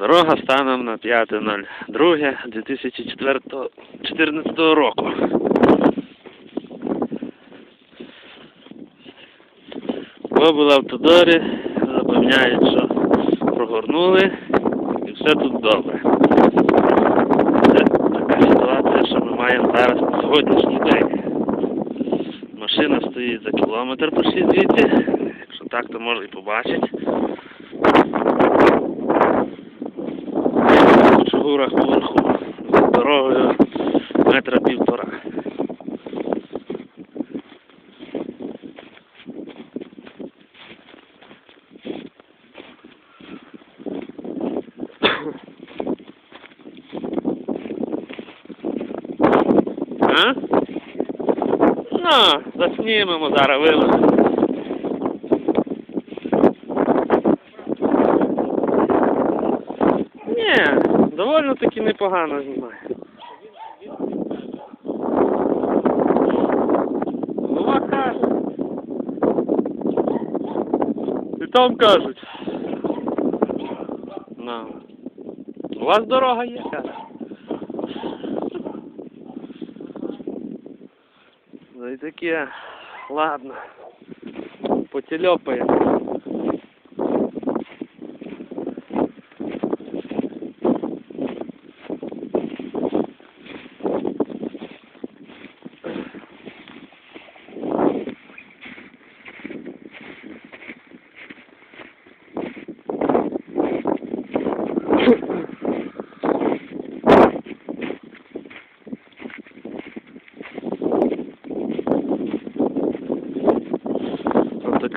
Дорога станом на 5.02.2014 року. В облавтодорі запевняють, що прогорнули і все тут добре. Це така ситуація, що ми маємо зараз на сьогоднішній день. Машина стоїть за кілометр почти звідти. Якщо так, то може і побачить. У Чугурах поверху. За дорогою метра півтора. А? Ну, заснімемо зараз виложимо. Довольно таки непогано знімає. Голова каже. І там кажуть. Ну. У вас дорога є, каже. Ну і таке, ладно. Потельопаємо.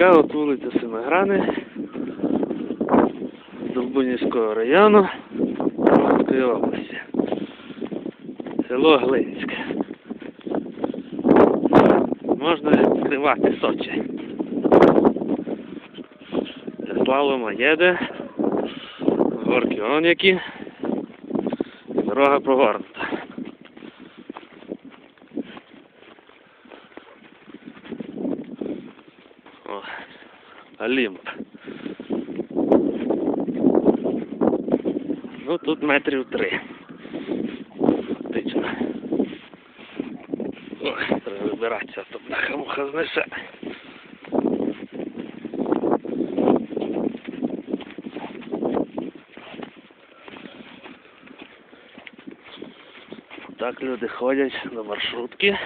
Така от вулиця Семиграни Долбунівського району Київської області. Село Глинське. Можна відкривати Сочі. Для слалома їде. Горки он які. Дорога прогорнута. Олімп. Ну тут метрів три. Фактично. Ой, треба вибиратися, а то бляха муха знесе. Так люди ходять на маршрутки.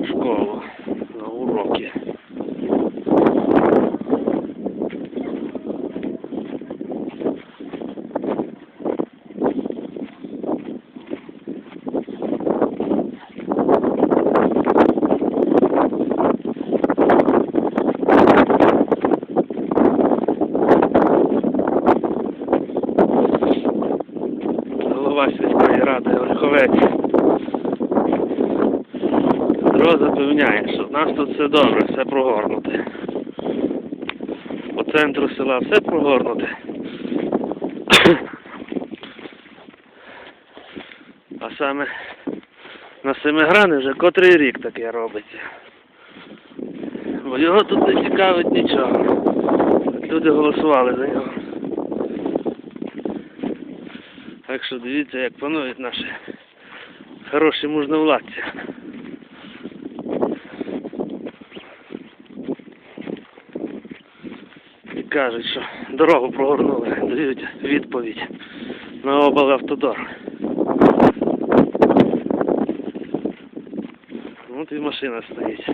в школу на уроки. Голова сільської ради Ольховець. Петро запевняє, що в нас тут все добре, все прогорнуте. По центру села все прогорнуте. А саме на Семиграни вже котрий рік таке робиться. Бо його тут не цікавить нічого. Люди голосували за нього. Так що дивіться, як панують наші хороші мужновладці. І кажуть, що дорогу прогорнули, дають відповідь на облавтодор. От і машина стоїть.